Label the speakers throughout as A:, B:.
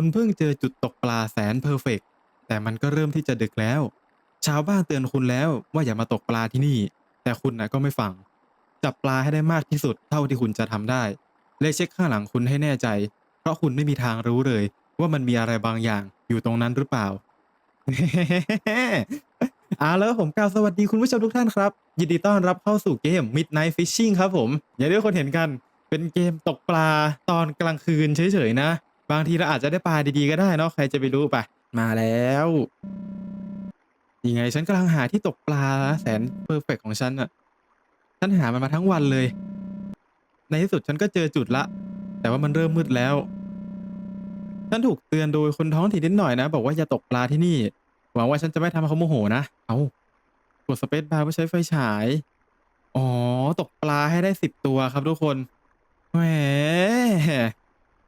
A: คุณเพิ่งเจอจุดตกปลาแสนเพอร์เฟกต์แต่มันก็เริ่มที่จะดึกแล้ว ชาวบ้านเตือนคุณแล้วว่าอย่ามาตกปลาที่นี่ แต่คุณนะก็ไม่ฟัง จับปลาให้ได้มากที่สุดเท่าที่คุณจะทำได้และเช็คข้างหลังคุณให้แน่ใจ เพราะคุณไม่มีทางรู้เลย ว่ามันมีอะไรบางอย่างอยู่ตรงนั้นหรือเปล่าเอาแล้วผมกล่าวสวัสดีคุณผู้ชมทุกท่านครับ ยินดีต้อนรับเข้าสู่เกม Midnight Fishing ครับผม อย่างที่ทุกคนเห็นกัน เป็นเกมตกปลาตอนกลางคืนเฉยๆนะ บางทีเราอาจจะได้ปลาดีๆก็ได้เนาะใครจะไปรู้ปะมาแล้วยังไงฉันกำลังหาที่ตกปลาแสนเพอร์เฟกของฉันอะฉันหามันมาทั้งวันเลย ในที่สุดฉันก็เจอจุดละ แต่ว่ามันเริ่มมืดแล้ว ฉันถูกเตือนโดยคนท้องถิ่นนิดหน่อยนะ บอกว่าอย่าตกปลาที่นี่ หวังว่าฉันจะไม่ทำให้เขาโมโหนะ เอากดสเปซบาร์เพื่อใช้ไฟฉาย อ๋อ ตกปลาให้ได้สิบตัวครับทุกคน แหม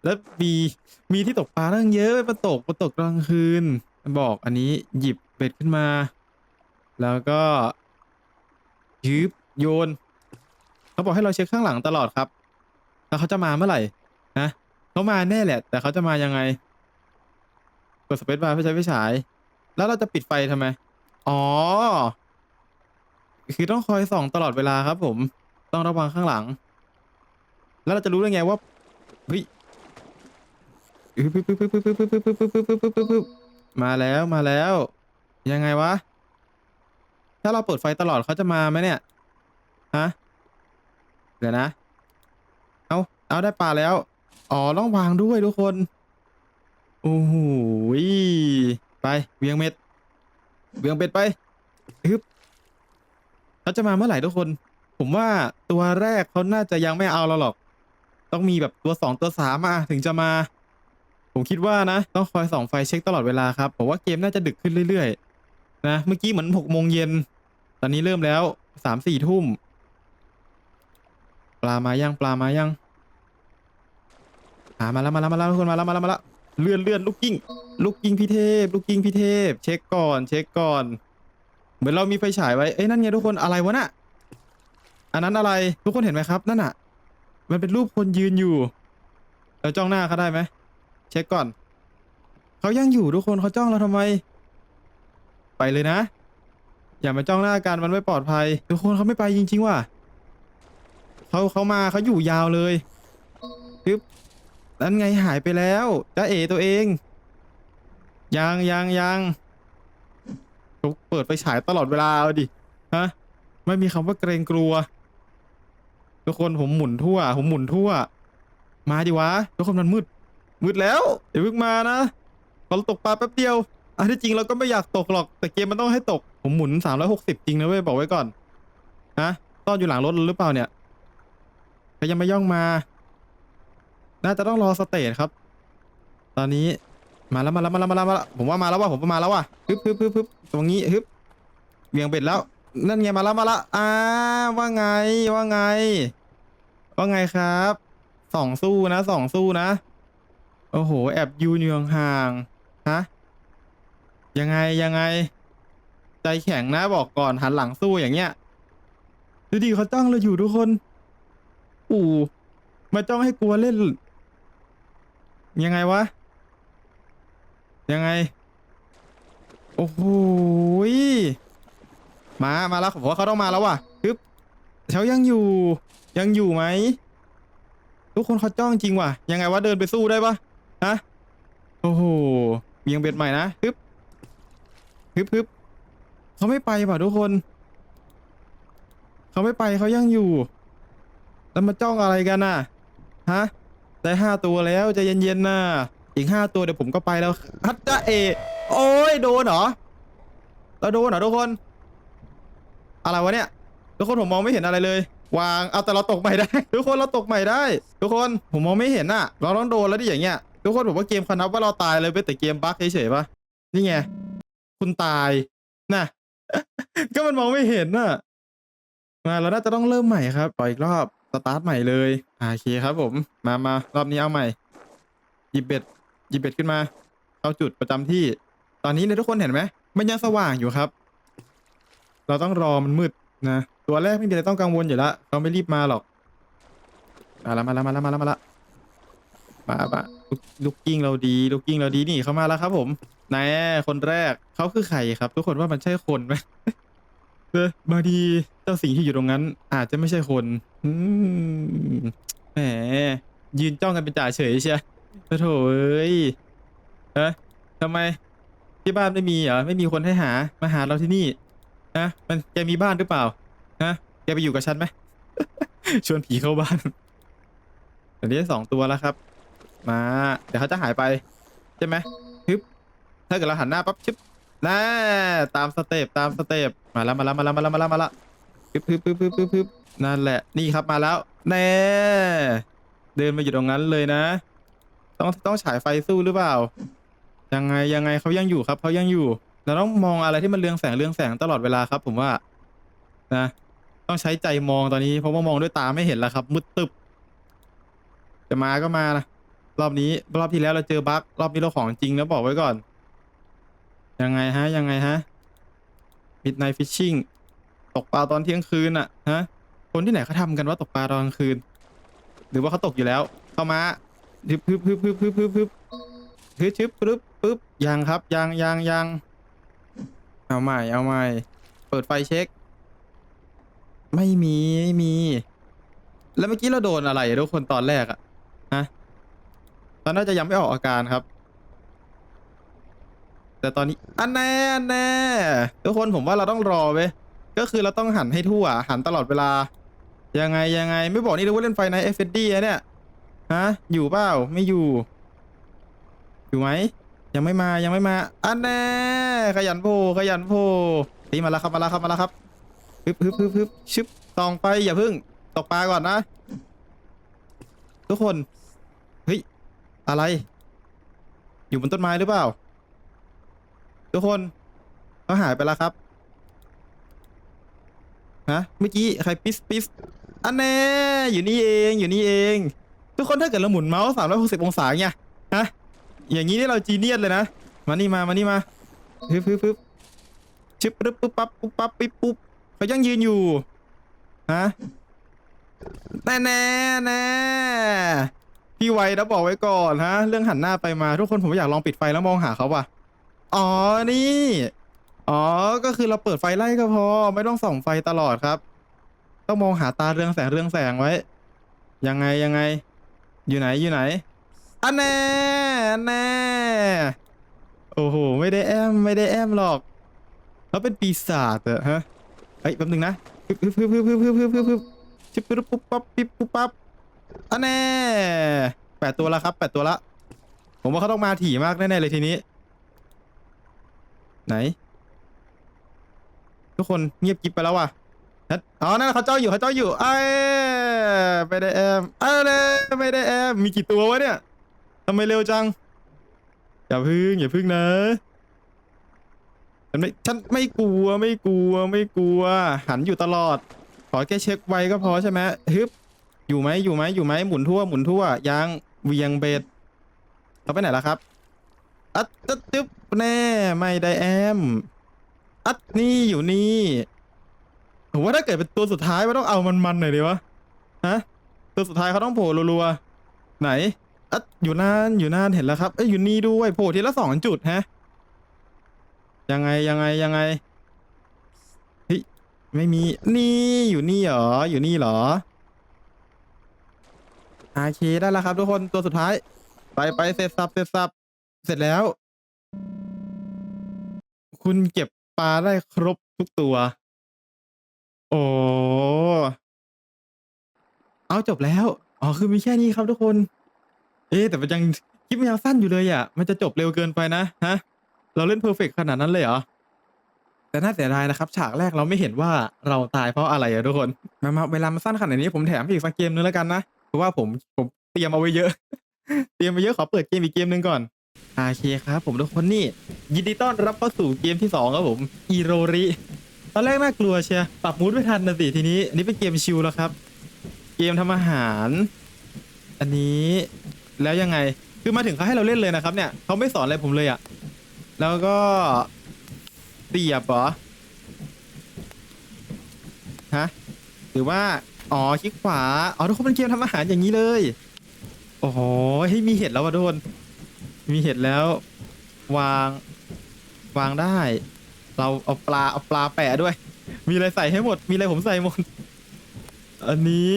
A: แล้วมีมีที่ตกปลาตั้งเยอะไปตกไปตกกลางคืน บอกอันนี้หยิบเบ็ดขึ้นมา แล้วก็ยืบโยนเขาบอกให้เราเช็คข้างหลังตลอดครับ แล้วเขาจะมาเมื่อไหร่นะเขามาแน่แหละ แต่เขาจะมายังไงกดสเปซบาร์เพื่อใช้ไฟฉาย แล้วเราจะปิดไฟทำไม อ๋อ คือต้องคอยส่องตลอดเวลาครับผม ต้องระวังข้างหลัง แล้วเราจะรู้ได้ไงว่าเฮ้ย มาแล้วมาแล้ว ยังไงวะ ถ้าเราเปิดไฟตลอดเขาจะมาไหมเนี่ย ฮะ เดี๋ยวนะ เอาเอาได้ปลาแล้ว อ๋อต้องวางด้วยทุกคน โอ้โหยไปเวียงเม็ด เวียงเป็ดไปฮึบเขาจะมาเมื่อไหร่ทุกคน ผมว่าตัวแรกเขาน่าจะยังไม่เอาเราหรอก ต้องมีแบบตัวสองตัวสามมาถึงจะมา ผมคิดว่านะ ต้องคอยส่องไฟเช็คตลอดเวลาครับผมว่าเกมน่าจะดึกขึ้นเรื่อยๆ นะ เมื่อกี้เหมือนหกโมงเย็น ตอนนี้เริ่มแล้วสามสี่ทุ่ม ปลามายังปลามายังหามาแล้วมาแล้วมาแล้วทุกคนมาแล้วมาแล้วมาแล้วเลื่อนเลื่อนลูกกิ้งลูกกิ้งพี่เทพ ลูกกิ้งพี่เทพ เช็คก่อน เช็คก่อน เหมือนเรามีไฟฉายไว้เอ้ยนั่นไงทุกคนอะไรวะน่ะอันนั้นอะไรทุกคนเห็นไหมครับ นั่นน่ะ มันเป็นรูปคนยืนอยู่ เราจ้องหน้าเขาได้ไหม เช็คก่อน เขายังอยู่ทุกคนเขาจ้องเราทำไม ไปเลยนะ อย่ามาจ้องหน้ากันมันไม่ปลอดภัย ทุกคนเขาไม่ไปจริงๆว่ะเขาเขามาเขาอยู่ยาวเลยปึ๊บนั่นไงหายไปแล้วจ้าเอตัวเอง ยังยังยังเขาเปิดไฟฉายตลอดเวลาเอาดิฮะไม่มีคำว่าเกรงกลัว ทุกคนผมหมุนทั่ว ผมหมุนทั่ว มาดิวะ ทุกคนมันมืด มืดแล้วอย่าเพิ่งมานะเราตกปลาแป๊บเดียวอันที่จริงเราก็ไม่อยากตกหรอก แต่เกมมันต้องให้ตก ผมหมุนสามร้อยหกสิบจริงนะเว้ยบอกไว้ก่อนฮะซ่อนอยู่หลังรถหรือเปล่าเนี่ยเขายังไม่ย่องมา น่าจะต้องรอสเตจครับ ตอนนี้มาแล้วมาแล้วมาแล้วมาแล้วมาแล้วผมว่ามาแล้วว่ะผมว่ามาแล้วว่ะฮึบฮึบฮึบฮึบตรงนี้ฮึบเวียงเบ็ดแล้ว นั่นไงมาแล้วมาแล้วอ่าว่าไงว่าไง ว่าไงครับสองสู้นะสองสู้นะ โอ้โห แอบยูนอยู่ห่างๆฮะ ยังไงยังไง ใจแข็งนะบอกก่อนหันหลังสู้อย่างเงี้ย ดูดิเขาจ้องเราอยู่ทุกคนอู๋มาจ้องให้กลัวเล่น ยังไงวะ ยังไง โอ้โหมามาแล้วผมว่าเขาต้องมาแล้วว่ะฮึบเขายังอยู่ ยังอยู่ไหมทุกคนเขาจ้องจริงว่ะ ยังไงวะเดินไปสู้ได้ปะ ฮะโอ้โหเบียงเบ็ดใหม่นะฮึบฮึบฮึบเขาไม่ไปป่ะทุกคน เขาไม่ไปเขายังอยู่ แล้วมาจ้องอะไรกันน่ะ ฮะ ได้ห้าตัวแล้วใจเย็นๆนะอีกห้าตัวเดี๋ยวผมก็ไปแล้วฮัตจ้าเอ โอ้ยโดนเหรอเราโดนเหรอทุกคน อะไรวะเนี่ย ทุกคนผมมองไม่เห็นอะไรเลย วางเอาแต่เราตกใหม่ได้ ทุกคนเราตกใหม่ได้ ทุกคนผมมองไม่เห็นน่ะ เราต้องโดนแล้วดิอย่างเงี้ย ทุกคนผมว่าเกมเขานับว่าเราตายเลยเป็นแต่เกมบั๊กเฉยๆปะนี่ไง คุณตายน่ะ ก็มันมองไม่เห็นน่ะ มาเราน่าจะต้องเริ่มใหม่ครับต่ออีกรอบสตาร์ทใหม่เลยโอเคครับผม มามารอบนี้เอาใหม่หยิบเบ็ดหยิบเบ็ดขึ้นมาเข้าจุดประจำที่ ตอนนี้เนี่ยทุกคนเห็นไหมมันยังสว่างอยู่ครับ เราต้องรอมันมืดนะตัวแรกไม่มีอะไรต้องกังวลอยู่แล้วเขาไม่รีบมาหรอกมาแล้วมาแล้วมาแล้วมาแล้วมาแล้วมามา ลูกลูกกิ้งเราดีลูกกิ้งเราดีนี่เขามาแล้วครับ ผมนายคนแรกเขาคือใครครับ ทุกคนว่ามันใช่คนไหมเออบางทีเจ้าสิ่งที่อยู่ตรงนั้น อาจจะไม่ใช่คนอืมแหมยืนจ้องกันเป็นจ่าเฉยใช่โอ้โถเอ้ยเอะทำไม ที่บ้านไม่มีเหรอไม่มีคนให้หามาหาเราที่นี่นะมันแกมีบ้านหรือเปล่านะแกไปอยู่กับฉันไหม ชวนผีเข้าบ้านเดี๋ยวนี้สองตัวแล้วครับ มา เดี๋ยวเขาจะหายไป ใช่ไหมฮึบถ้าเกิดเราหันหน้าปั๊บชึบน่าตามสเต็ปตามสเต็ปมาแล้วมาแล้วมาแล้วมาแล้วมาแล้วมาแล้วฮึบฮึบฮึบฮึบฮึบฮึบนั่นแหละ นี่ครับมาแล้วแน่เดินมาอยู่ตรงนั้นเลยนะ ต้องต้องฉายไฟสู้หรือเปล่า ยังไงยังไงเขายังอยู่ครับเขายังอยู่ เราต้องมองอะไรที่มันเรืองแสงเรืองแสงตลอดเวลาครับ ผมว่า นะ ต้องใช้ใจมองตอนนี้เพราะว่ามองด้วยตาไม่เห็นแล้วครับ มืดตึบจะมาก็มานะ รอบนี้รอบที่แล้วเราเจอบั๊กรอบนี้เราของจริงแล้วบอกไว้ก่อน ยังไงฮะ ยังไงฮะ midnight fishing ตกปลาตอนเที่ยงคืนอะฮะ คนที่ไหนเขาทำกันว่าตกปลาตอนกลางคืน หรือว่าเขาตกอยู่แล้ว เข้ามาพึบพึบพึบพึบพึบพึบพึบฮึชึบปึ๊บปึ๊บยังครับยังยังยังเอาใหม่เอาใหม่ เปิดไฟเช็ค ไม่มีไม่มี แล้วเมื่อกี้เราโดนอะไรทุกคนตอนแรกอะ ตอนน่าจะยังไม่ออกอาการครับ แต่ตอนนี้อันแน่อันแน่ทุกคนผมว่าเราต้องรอเว้ยก็คือเราต้องหันให้ทั่ว หันตลอดเวลา ยังไงยังไง ไม่บอกนี่เลยว่าเล่นไฟในเอฟเอดีเนี่ยฮะอยู่เปล่าไม่อยู่ อยู่ไหมยังไม่มายังไม่มา อันแน่ขยันโผขยันโผล่นี่มาแล้วครับมาแล้วครับมาแล้วครับฮึบฮึบฮึบฮึบชึบตองไปอย่าพึ่งตกปลาก่อนนะ ทุกคน เฮ้ย อะไร อยู่บนต้นไม้หรือเปล่า ทุกคนเขาหายไปแล้วครับฮะเมื่อกี้ใครปิสปิสอันแน่อยู่นี่เองอยู่นี่เอง ทุกคนถ้าเกิดเราหมุนเมาส์สามร้อยหกสิบองศาเนี่ยฮะอย่างนี้นี่เราจีเนียสเลยนะมานี่มามานี่มาฮึบฮึบฮึบชึบปึ๊บปุ๊บปั๊บปุ๊บปั๊บปิ๊บปุ๊บเขายังยืนอยู่ฮะแน่แน่แน่ พี่ไวนะบอกไว้ก่อนฮะ เรื่องหันหน้าไปมาทุกคนผมอยากลองปิดไฟแล้วมองหาเขาว่ะ อ๋อนี่ อ๋อก็คือเราเปิดไฟไล่ก็พอ ไม่ต้องส่องไฟตลอดครับ ต้องมองหาตาเรืองแสงเรืองแสงไว้ ยังไงยังไง อยู่ไหนอยู่ไหนอันแน่อันแน่โอ้โหไม่ได้แอมไม่ได้แอมหรอกแล้วเป็นปีศาจอะฮะเฮ้ยแป๊บนึงนะฮึบฮึบฮึบฮึบฮึบฮึบฮึบฮึบชิบปุ๊บปุ๊บปั๊บปิ๊บปุ๊บปั๊บ อันแน่แปดตัวและครับแปดตัวละ ผมว่าเขาต้องมาถี่มากแน่ๆเลยทีนี้ ไหน ทุกคนเงียบกิ๊บไปแล้วว่ะนั่นอ๋อนั่นเขาเจ้าอยู่เขาเจ้าอยู่ไอ้ไม่ได้แอมไอ้เลยไม่ได้แอมมีกี่ตัววะเนี่ยทำไมเร็วจัง อย่าพึ่งอย่าพึ่งนะฉันไม่ฉันไม่กลัวไม่กลัวไม่กลัว หันอยู่ตลอด ขอแค่เช็คไว้ก็พอใช่ไหมฮึบ อยู่ไหมอยู่ไหมอยู่ไหมหมุนทั่วหมุนทั่วยางเวียงเบสเขาไปไหนแล้วครับ อัดตึ๊บตึ๊บแน่ไม่ได้แอม อัดนี่อยู่นี่ผมว่าถ้าเกิดเป็นตัวสุดท้ายมันต้องเอามันๆหน่อยดีวะฮะตัวสุดท้ายเขาต้องโผล่รัวๆไหนอัดอยู่นานอยู่นานเห็นแล้วครับเอ้ยอยู่นี่ด้วยโผล่ทีละสองจุดฮะยังไงยังไงยังไงเฮ้ยไม่มีนี่อยู่นี่เหรออยู่นี่เหรอ อเคได้แล้วครับทุกคนตัวสุดท้าย ไปไปเสร็จสับเสร็จสับเสร็จแล้ว คุณเก็บปลาได้ครบทุกตัว โอ้เอาจบแล้วอ๋อคือมีแค่นี้ครับทุกคน เอ๊ะแต่มันยังคลิปมันยังสั้นอยู่เลยอะ มันจะจบเร็วเกินไปนะฮะ เราเล่นเพอร์เฟกขนาดนั้นเลยเหรอแต่น่าเสียดายนะครับ ฉากแรกเราไม่เห็นว่าเราตายเพราะอะไรอะทุกคน มามาเวลามันสั้นขนาดนี้ผมแถมอีกสักเกมนึงแล้วกันนะ เพราะว่าผมผมเตรียมเอาไว้เยอะ เตรียมไปเยอะขอเปิดเกมอีกเกมหนึ่งก่อนโอเคครับ ผมทุกคนนี่ ยินดีต้อนรับเข้าสู่เกมที่สองครับผมอีโรริตอนแรกน่ากลัวเชียร์ปรับมูดไม่ทันนะสิทีนี้นนี้เป็นเกมชิลแล้วครับ เกมทำอาหาร อันนี้แล้วยังไงคือมาถึงเขาให้เราเล่นเลยนะครับเนี่ยเขาไม่สอนอะไรผมเลยอะแล้วก็เสียบเหรอฮะหรือว่า อ๋อคลิกขวา อ๋อทุกคนเป็นเกมทำอาหารอย่างนี้เลย โอ้โหให้มีเห็ดแล้ววะทุกคน มีเห็ดแล้ว วาง วางได้ เราเอาปลาเอาปลาแปะด้วย มีอะไรใส่ให้หมด มีอะไรผมใส่หมด อันนี้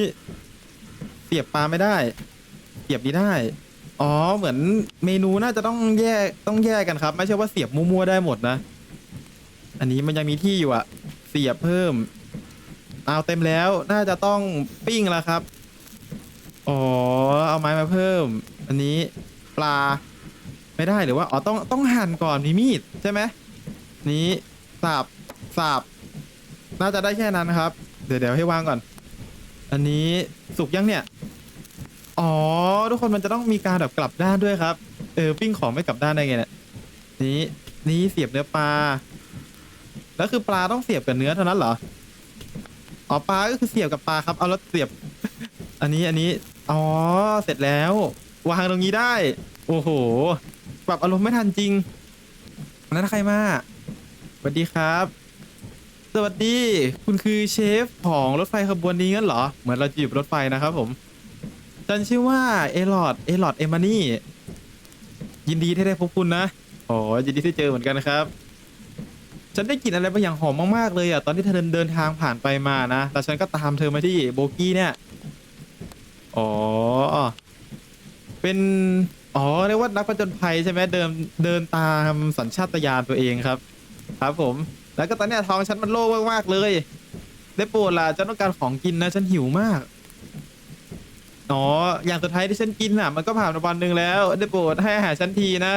A: เสียบปลาไม่ได้เสียบนี้ได้ อ๋อเหมือนเมนูน่าจะต้องแยกต้องแยกกันครับ ไม่ใช่ว่าเสียบมั่วๆได้หมดนะ อันนี้มันยังมีที่อยู่อะเสียบเพิ่ม เอาเต็มแล้วน่าจะต้องปิ้งแล้วครับ อ๋อ เอาไม้มาเพิ่ม อันนี้ปลาไม่ได้หรือว่าอ๋อต้องต้องหั่นก่อนมีมีดใช่ไหมนี้สับสับน่าจะได้แค่นั้นครับ เดี๋ยวเดี๋ยวให้วางก่อน อันนี้สุกยังเนี่ย อ๋อ ทุกคนมันจะต้องมีการแบบกลับด้านด้วยครับ เออปิ้งของไม่กลับด้านได้ไงเนี่ยนี้นี้เสียบเนื้อปลา แล้วคือปลาต้องเสียบกับเนื้อเท่านั้นเหรอ อ๋อปลาก็คือเสียบกับปลาครับ เอาแล้วเสียบ อันนี้อันนี้ อ๋อ เสร็จแล้ว วางตรงนี้ได้ โอ้โห ปรับอารมณ์ไม่ทันจริงนั้นใครมาสวัสดีครับ สวัสดี คุณคือเชฟของรถไฟขบวนนี้งั้นเหรอ เหมือนเราจะอยู่บนรถไฟนะครับผมฉันชื่อว่าเอลอดเอลอดเอมานี่ ยินดีที่ได้พบคุณนะ อ๋อ ยินดีที่เจอเหมือนกันนะครับ ฉันได้กลิ่นอะไรบางอย่างหอมมากๆเลยอะตอนที่เธอเดินเดินทางผ่านไปมานะแล้วฉันก็ตามเธอมาที่โบกี้เนี่ยอ๋อเป็นอ๋อเรียกว่านักผจญภัยใช่ไหมเดินเดินตามสัญชาตญาณตัวเองครับ ครับผม แล้วก็ตอนเนี้ยท้องฉันมันโล่งมากๆเลย ได้โปรดล่ะฉันต้องการของกินนะฉันหิวมากอ๋ออย่างสุดท้ายที่ฉันกินอะ มันก็ผ่านมาวันหนึ่งแล้ว ได้โปรดให้อาหารฉันทีนะ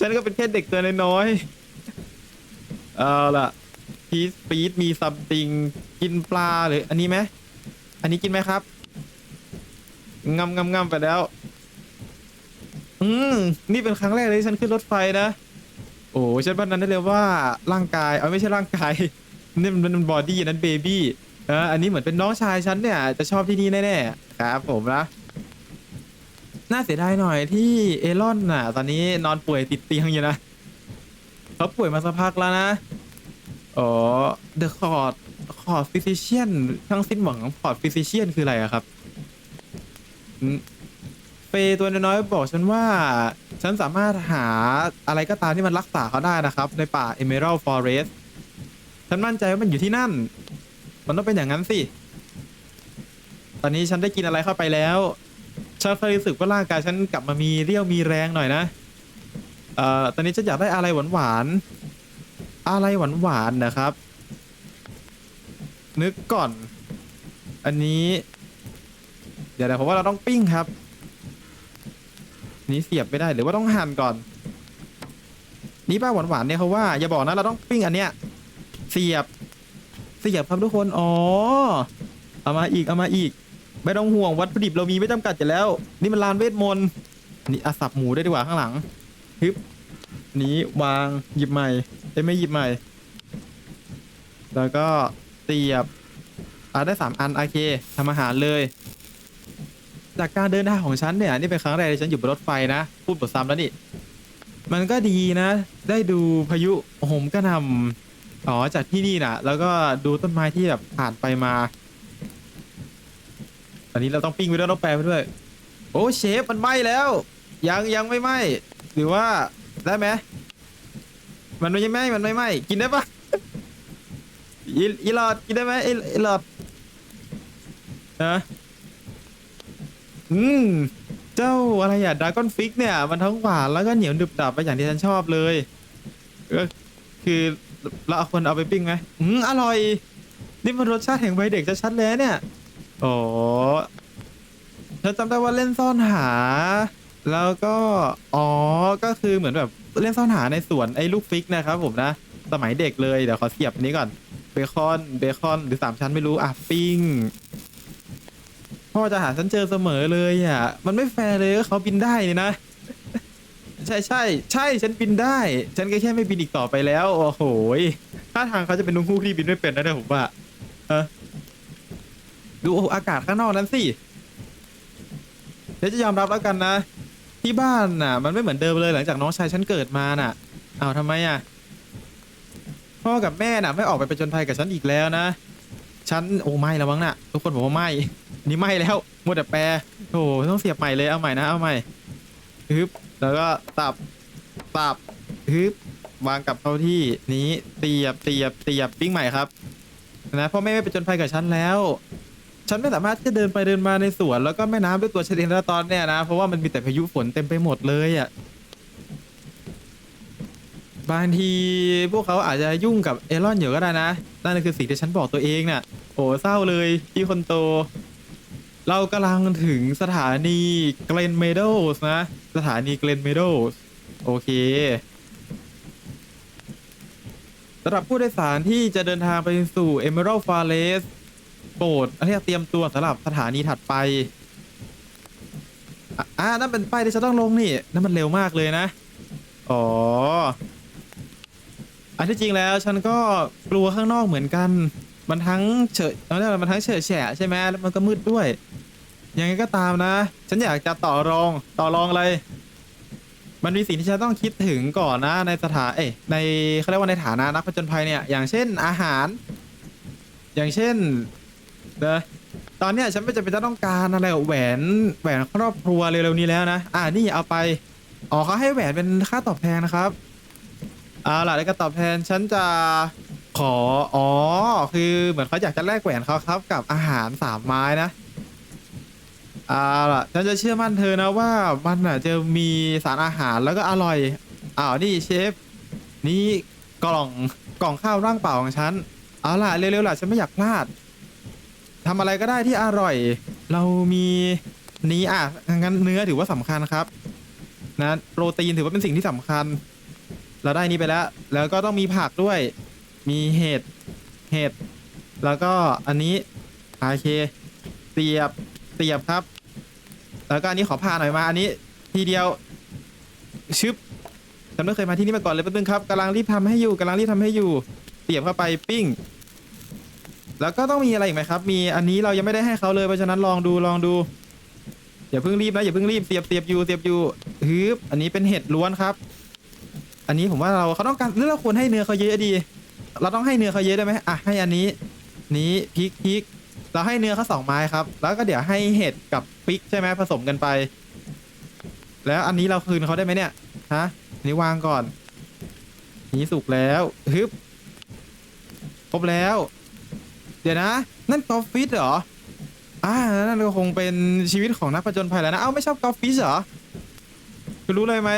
A: ฉันก็เป็นแค่เด็กตัวน้อย เอาล่ะพีสปีดมีซัมติงกินปลาหรืออันนี้ไหมอันนี้กินไหมครับงำงำงำไปแล้ว อืมนี่เป็นครั้งแรกเลยที่ฉันขึ้นรถไฟนะ โอ้ฉันบันนั้นได้เลยว่าร่างกายเอาไม่ใช่ร่างกายนี่มันมันบอดี้นั้นเบบี้เอออันนี้เหมือนเป็นน้องชายฉันเนี่ย จะชอบที่นี่แน่ๆครับผมนะน่าเสียดายหน่อยที่เอลอนน่ะ ตอนนี้นอนป่วยติดเตียงอยู่นะ เขาป่วยมาสักพักแล้วนะ อ๋อ The Court Court Physician ทั้งสิ้นหวัง Court Physician คืออะไรอะครับอืมเฟย์ตัวน้อยๆบอกฉันว่า ฉันสามารถหาอะไรก็ตามที่มันรักษาเขาได้นะครับ ในป่า Emerald Forest ฉันมั่นใจว่ามันอยู่ที่นั่น มันต้องเป็นอย่างนั้นสิ ตอนนี้ฉันได้กินอะไรเข้าไปแล้ว ฉันเคยรู้สึกว่าร่างกายฉันกลับมามีเรี่ยวมีแรงหน่อยนะ เอ่อตอนนี้ฉันอยากได้อะไรหวานๆ อะไรหวานๆนะครับ นึกก่อน อันนี้ เดี๋ยวๆผมว่าเราต้องปิ้งครับ นี้เสียบไม่ได้หรือว่าต้องหั่นก่อน นี่ป้าหวานๆเนี่ยเขาว่าอย่าบอกนะเราต้องปิ้งอันเนี้ย เสียบ เสียบครับทุกคน อ๋อ เอามาอีกเอามาอีก ไม่ต้องห่วงวัตถุดิบเรามีไม่จำกัดอยู่แล้ว นี่มันลานเวทมนต์นี่อาสับหมูได้ดีกว่าข้างหลังึบนี้วางหยิบใหม่เอ้ยไม่หยิบใหม่ แล้วก็เสียบอ่าได้สามอันโอเคทำอาหารเลย จากการเดินทางของฉันเนี่ยนี่เป็นครั้งแรกที่ฉันอยู่บนรถไฟนะ พูดบทซ้ำแล้วนี่ มันก็ดีนะ ได้ดูพายุโหมกระหน่ำอ๋อจากที่นี่นะแล้วก็ดูต้นไม้ที่แบบผ่านไปมาตอนนี้เราต้องปิ้งไปด้วยต้องแปลไปด้วย โอ้เชฟมันไหม้แล้ว ยังยังไม่ไหม้ หรือว่าได้ไหมมันไม่ไหมมันไม่ไหมกินได้ปะอีอีหลอดกินได้ไหมไอไอหลอดฮะอืมเจ้าอะไรอะดราก้อนฟิกเนี่ย มันทั้งหวานแล้วก็เหนียวดึบดับไปอย่างที่ฉันชอบเลยก็คือเราเอาคนเอาไปปิ้งไหมอืมอร่อย นี่มันรสชาติแห่งวัยเด็กชัดๆเลยเนี่ย โอ้ฉันจำได้ว่าเล่นซ่อนหา แล้วก็อ๋อก็คือเหมือนแบบเล่นซ่อนหาในสวนไอ้ลูกฟิกนะครับผมนะ สมัยเด็กเลยเดี๋ยวขอเสียบอันนี้ก่อนเบคอนเบคอนหรือสามชั้นไม่รู้อะปิ้งพ่อจะหาฉันเจอเสมอเลยอะ มันไม่แฟร์เลยเขาบินได้นี่นะ ใช่ใช่ใช่ฉันบินได้ ฉันก็แค่ไม่บินอีกต่อไปแล้ว โอ้โหยถ้าทางเขาจะเป็นนุ่งคู่ที่บินไม่เป็นนะเนี่ยผมว่าเออดูอากาศข้างนอกนั้นสิเดี๋ยวจะยอมรับแล้วกันนะ ที่บ้านน่ะ มันไม่เหมือนเดิมเลยหลังจากน้องชายฉันเกิดมาน่ะเอ้าทำไมอะพ่อกับแม่น่ะ ไม่ออกไปประจนภัยกับฉันอีกแล้วนะฉันโอ้ไม่แล้วมั้งน่ะ ทุกคนบอกว่าไม่นี่ไม่แล้วมัวแต่แปรโถต้องเสียบใหม่เลยเอาใหม่นะเอาใหม่ฮึบแล้วก็ตับตับฮึบวางกลับเข้าที่นี้เสียบเสียบเสียบปิ้งใหม่ครับนะพราะแม่ไม่ไปจนภัยกับฉันแล้ว ฉันไม่สามารถที่จะเดินไปเดินมาในสวนแล้วก็แม่น้ำด้วยตัวฉันเองแล้วตอนเนี้ยนะ เพราะว่ามันมีแต่พายุฝนเต็มไปหมดเลยอะ บางทีพวกเขาอาจจะยุ่งกับเอรอนอยู่ก็ได้นะ นั่นคือสิ่งที่ฉันบอกตัวเองน่ะ โอ้เศร้าเลยพี่คนโต เรากำลังถึงสถานีเกรนเมโดสนะ สถานีเกรนเมโดสโอเคสำหรับผู้โดยสารที่จะเดินทางไปสู่ Emerald Forest โปรดเรียกเตรียมตัวสำหรับสถานีถัดไปอะอ่านั่นเป็นป้ายที่ฉันต้องลงนี่นั่นมันเร็วมากเลยนะ อ๋อ อันที่จริงแล้วฉันก็กลัวข้างนอกเหมือนกัน มันทั้งเฉยเอาเรียกว่ามันทั้งเฉยแฉะใช่ไหมแล้วมันก็มืดด้วย ยังไงก็ตามนะ ฉันอยากจะต่อรองต่อรองอะไร มันมีสิ่งที่ฉันต้องคิดถึงก่อนนะในสถานเอ้ยในเขาเรียกว่าในฐานะนักผจญภัยเนี่ย อย่างเช่นอาหาร อย่างเช่น เดอตอนเนี้ยฉันไม่จำเป็นจะต้องการอะไรแหวนแหวนครอบครัวเร็วๆนี้แล้วนะ อ่านี่เอาไปอ๋อเขาให้แหวนเป็นค่าตอบแทนนะครับเอาล่ะแล้วก็ตอบแทนฉันจะขออ๋อคือเหมือนเขาอยากจะแลกแหวนเขาครับ กับอาหารสามไม้นะเอาล่ะฉันจะเชื่อมั่นเธอนะว่ามันอะจะมีสารอาหารแล้วก็อร่อยอ้าวนี่เชฟ นี่กล่องกล่องข้าวร่างเปล่าของฉันเอาล่ะเร็วๆล่ะฉันไม่อยากพลาด ทำอะไรก็ได้ที่อร่อย เรามีนี้อะงั้นเนื้อถือว่าสำคัญครับ นะโปรตีนถือว่าเป็นสิ่งที่สำคัญ เราได้นี้ไปแล้ว แล้วก็ต้องมีผักด้วย มีเห็ดเห็ดแล้วก็อันนี้โอเคเสียบเสียบครับ แล้วก็อันนี้ขอผ่าหน่อยมาอันนี้ทีเดียวชึบฉันไม่เคยมาที่นี่มาก่อนเลยแป๊บนึงครับกำลังรีบทำให้อยู่กำลังรีบทำให้อยู่เสียบเข้าไปปิ้ง แล้วก็ต้องมีอะไรอีกไหมครับ มีอันนี้เรายังไม่ได้ให้เขาเลยเพราะฉะนั้นลองดูลองดูอย่าเพิ่งรีบนะอย่าเพิ่งรีบเสียบเสียบอยู่เสียบอยู่ฮึบอันนี้เป็นเห็ดล้วนครับ อันนี้ผมว่าเราเขาต้องการหรือเราควรให้เนื้อเขาเยอะดี เราต้องให้เนื้อเขาเยอะได้ไหมอะให้อันนี้ นี้พริกพริกเราให้เนื้อเขาสองไม้ครับ แล้วก็เดี๋ยวให้เห็ดกับพริกใช่ไหมผสมกันไป แล้วอันนี้เราคืนเขาได้ไหมเนี่ยฮะนนี้วางก่อนนี้สุกแล้วฮึบครบแล้ว เดี๋ยวนะ นั่นกอล์ฟฟิชเหรอ อ่า นั่นก็คงเป็นชีวิตของนักผจญภัยแล้วนะ เอ้า ไม่ชอบกอล์ฟฟิชเหรอ คุณรู้เลยไหม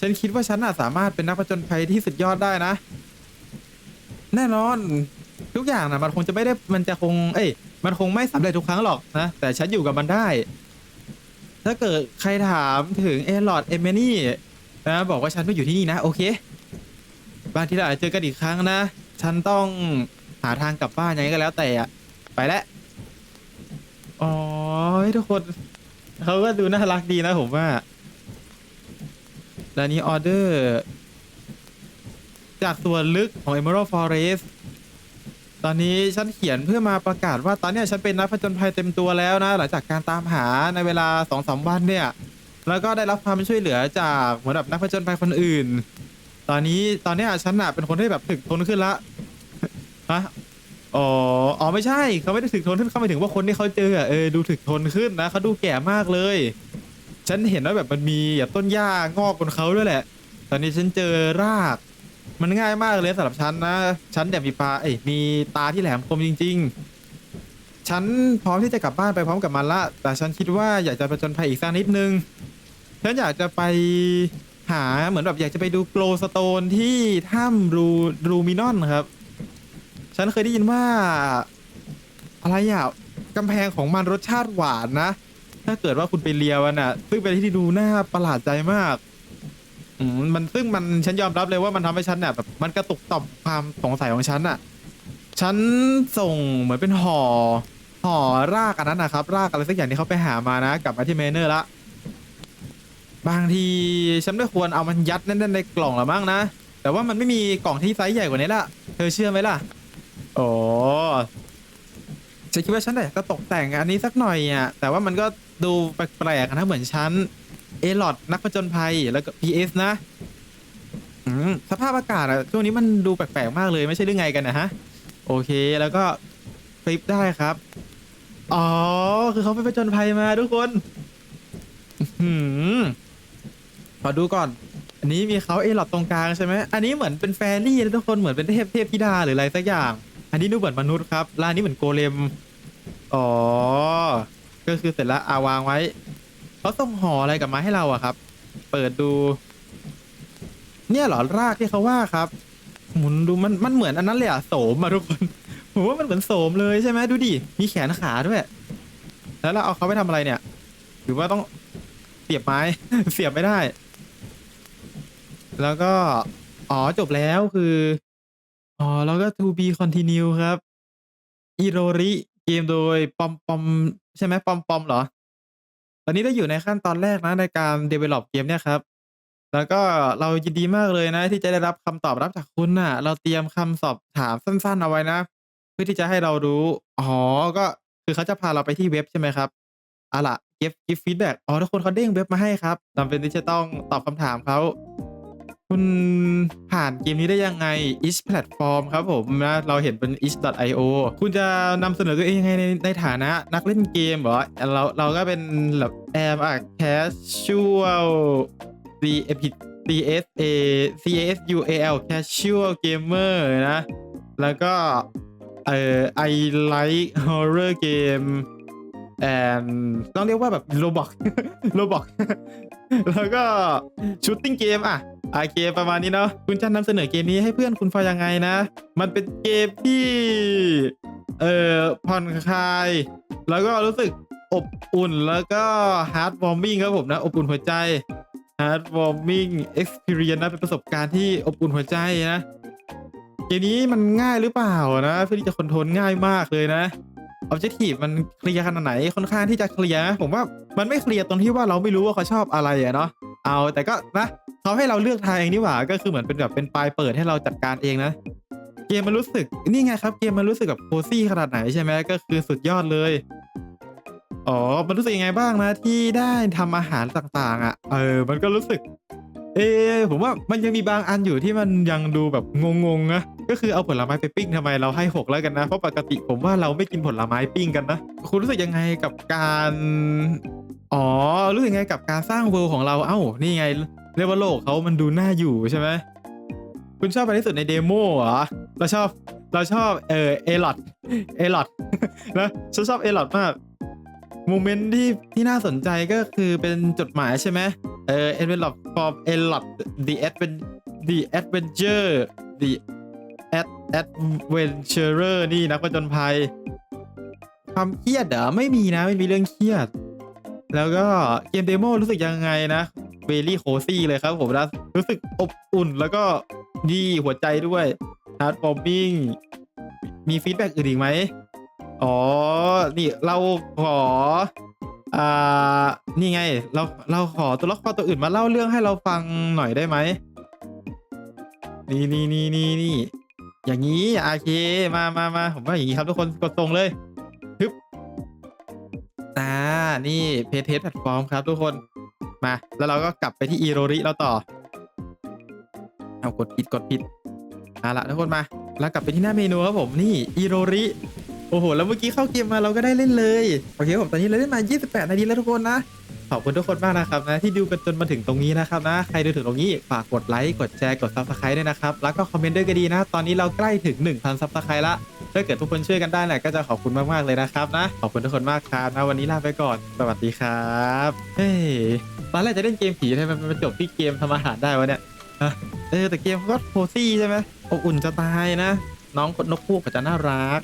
A: ฉันคิดว่าฉันน่ะสามารถเป็นนักผจญภัยที่สุดยอดได้นะ แน่นอน ทุกอย่างนะมันคงจะไม่ได้ มันจะคง เอ้ย มันคงไม่สำเร็จทุกครั้งหรอกนะ แต่ฉันอยู่กับมันได้ ถ้าเกิดใครถามถึงเอลอดเอเมนี่นะ บอกว่าฉันไม่อยู่ที่นี่นะ โอเคบางทีเราอาจจะเจอกันอีกครั้งนะ ฉันต้องหาทางกลับบ้านยังไงก็แล้วแต่อะไปแล้วอ๋อเฮ้ยทุกคนเขาก็ดูน่ารักดีนะผมว่าและนี้ออเดอร์ จากส่วนลึกของ Emerald Forest ตอนนี้ฉันเขียนเพื่อมาประกาศว่าตอนเนี้ยฉันเป็นนักผจญภัยเต็มตัวแล้วนะ หลังจากการตามหาในเวลาสองสามวันเนี่ย แล้วก็ได้รับความช่วยเหลือจากเหมือนแบบนักผจญภัยคนอื่น ตอนนี้ตอนเนี้ยฉันอะเป็นคนที่แบบถึกทนขึ้นละ ฮะอ๋ออ๋อไม่ใช่เขาไม่ได้ถึกทนขึ้นเขาหมายถึงว่าคนที่เขาเจออะเออดูถึกทนขึ้นนะเขาดูแก่มากเลย ฉันเห็นว่าแบบมันมีแบบต้นหญ้างอกบนเขาด้วยแหละ ตอนนี้ฉันเจอราก มันง่ายมากเลยสำหรับฉันนะฉันแบบมีปลาเอ้ยมีตาที่แหลมคมจริง ๆ ฉันพร้อมที่จะกลับบ้านไปพร้อมกับมันละ แต่ฉันคิดว่าอยากจะไปจนภัยอีกสักนิดนึงฉันอยากจะไปหาเหมือนแบบอยากจะไปดูโกลสโตนที่ถ้ำรูรูมินอนครับ ฉันเคยได้ยินว่า อะไรอะกำแพงของมันรสชาติหวานนะ ถ้าเกิดว่าคุณไปเลียมันอะ ซึ่งเป็นที่ดูน่าประหลาดใจมากอืมมันซึ่งมันฉันยอมรับเลยว่ามันทำให้ฉันเนี่ยแบบมันกระตุกต่อมความสงสัยของฉันอะ ฉันส่งเหมือนเป็นห่อห่อรากอันนั้นนะครับ รากอะไรสักอย่างที่เขาไปหามานะ กลับมาที่เมเนอร์ละ บางทีฉันไม่ควรเอามันยัดแน่นๆในกล่องหรอมั้งนะ แต่ว่ามันไม่มีกล่องที่ไซส์ใหญ่กว่านี้ละ เธอเชื่อไหมล่ะ โอ้ฉันคิดว่าฉันอยากจะตกแต่งอันนี้สักหน่อยอะ แต่ว่ามันก็ดูแปลกๆนะเหมือนฉันเอลอดนักผจญภัยแล้วก็ PS นะอืมสภาพอากาศอะช่วงนี้มันดูแปลกๆมากเลยไม่ใช่เรื่องไงกันนะฮะ โอเคแล้วก็คลิปได้ครับ อ๋อ คือเขาไปผจญภัยมาทุกคนหืมขอดูก่อน อันนี้มีเขาเอหลอดตรงกลางใช่ไหมอันนี้เหมือนเป็นแฟรี่นะทุกคนเหมือนเป็นเทพเทพธิดาหรืออะไรสักอย่าง อันนี้ดูเหมือนมนุษย์ครับล้วอันนี้เหมือนโกเลมอ๋อก็คือเสร็จแล้วอาวางไว้เขาส่งห่ออะไรกลับมาให้เราอะครับ เปิดดู เนี่ยเหรอรากที่เขาว่าครับ หมุนดูมันมันเหมือนอันนั้นเลยอะโสมอะทุกคนผมว่ามันเหมือนโสมเลยใช่ไหมดูดิมีแขนขาด้วย แล้วเราเอาเขาไปทำอะไรเนี่ย หรือว่าต้องเสียบไม้ เสียบไม่ได้ แล้วก็ อ๋อจบแล้วคือ อ๋อ แล้วก็ to be continue ครับอิโรริเกมโดยปอมปอมใช่ไหมปอมปอมเหรอ ตอนนี้ได้อยู่ในขั้นตอนแรกนะในการ develop เกมเนี่ยครับ แล้วก็เรายินดีมากเลยนะ ที่จะได้รับคำตอบรับจากคุณน่ะ เราเตรียมคำสอบถามสั้นๆเอาไว้นะ เพื่อที่จะให้เรารู้ อ๋อ ก็คือเขาจะพาเราไปที่เว็บใช่ไหมครับเอาล่ะ give give feedback อ๋อทุกคนเขาเด้งเว็บมาให้ครับจำเป็นที่จะต้องตอบคำถามเขา คุณผ่านเกมนี้ได้ยังไง each platform ครับผมนะเราเห็นเป็น each.io คุณจะนำเสนอตัวเองยังไงในในฐานะนักเล่นเกมเหรอเราเราก็เป็นแบบ am a casual C C S A C S U A L casual gamer นะ แล้วก็ เอ่อ I like horror game and ต้องเรียกว่าแบบโแล้วก็ shooting game อะโอเคประมาณนี้เนาะคุณจะนำเสนอเกมนี้ให้เพื่อนคุณฟังยังไงนะ มันเป็นเกมที่เอ่อผ่อนคลาย แล้วก็รู้สึกอบอุ่นแล้วก็ heart warming ครับผมนะ อบอุ่นหัวใจ heart warming experience นะเป็นประสบการณ์ที่อบอุ่นหัวใจนะเกมนี้มันง่ายหรือเปล่านะ เพื่อที่จะคอนโทรลง่ายมากเลยนะ Objective มันเคลียร์ขนาดไหนค่อนข้างที่จะเคลียร์ผมว่ามันไม่เคลียร์ตรงที่ว่าเราไม่รู้ว่าเขาชอบอะไรอะเนาะเอาแต่ก็นะเขาให้เราเลือกทางเองนี่หว่าก็คือเหมือนเป็นแบบเป็นปลายเปิดให้เราจัดการเองนะ เกมมันรู้สึกนี่ไงครับ เกมมันรู้สึกแบบโคซี่ขนาดไหนใช่ไหมก็คือสุดยอดเลยอ๋อมันรู้สึกยังไงบ้างนะที่ได้ทำอาหารต่างๆอะเออมันก็รู้สึก เออผมว่ามันยังมีบางอันอยู่ที่มันยังดูแบบงงๆนะก็คือเอาผลไม้ไปปิ้งทำไมเราให้หกแล้วกันนะเพราะปกติผมว่าเราไม่กินผลไม้ปิ้งกันนะคุณรู้สึกยังไงกับการอ๋อรู้สึกยังไงกับการสร้างเวิลด์ของเราเอ้านี่ไงเรียกว่าโลกเขามันดูน่าอยู่ใช่ไหมคุณชอบอะไรที่สุดในเดโมเหรอเราชอบเราชอบเออเอลอดเอลอดนะฉันชอบเอลอดมาก โมเมนต์ที่ที่น่าสนใจก็คือเป็นจดหมายใช่ไหมเออ envelope from a lot the advent the adventure the ad adventurer นี่นักผจญภัย ความเครียดเหรอไม่มีนะไม่มีเรื่องเครียด แล้วก็เกมเดโมรู้สึกยังไงนะเวลี่โคซี่เลยครับผมนะรู้สึกอบอุ่นแล้วก็ดีหัวใจด้วยฮาร์ดฟอร์มิงมีฟีดแบ็กอื่นอีกไหม อ๋อ นี่เราขอ อ่า นี่ไง เรา เราขอตัวละครตัวอื่นมาเล่าเรื่องให้เราฟังหน่อยได้ไหม นี่นี่นี่นี่นี่ อย่างนี้โอเค มามามาผมว่าอย่างนี้ครับทุกคน กดตรงเลยฮึบอ่า นี่เพจเทสแพลตฟอร์มครับทุกคน มา แล้วเราก็กลับไปที่อีโรริเราต่อ เอากดผิดกดผิดเอาละทุกคนมา แล้วกลับไปที่หน้าเมนูครับผม นี่อีโรริ โอ้โห แล้วเมื่อกี้เข้าเกมมาเราก็ได้เล่นเลย โอเคผมตอนนี้เราเล่นมา 28 นาทีแล้วทุกคนนะ ขอบคุณทุกคนมากนะครับนะ ที่ดูกันจนมาถึงตรงนี้นะครับนะ ใครดูถึงตรงนี้ ฝากกดไลค์ กดแชร์ กด subscribe ด้วยนะครับ แล้วก็คอมเมนต์ด้วยก็ดีนะ ตอนนี้เราใกล้ถึง 1,000 subscribe ละ ถ้าเกิดทุกคนช่วยกันได้แหละก็จะขอบคุณมากๆเลยนะครับนะ ขอบคุณทุกคนมากครับนะวันนี้ลาไปก่อน สวัสดีครับ เฮ้ยตอนแรกจะเล่นเกมผีทำไมมันจบที่เกมทำอาหารได้วะเนี่ยฮะเออแต่เกมก็โพซี่ใช่ไหมอบอุ่นจะตายนะ น้องนกคู่ก็จะน่ารัก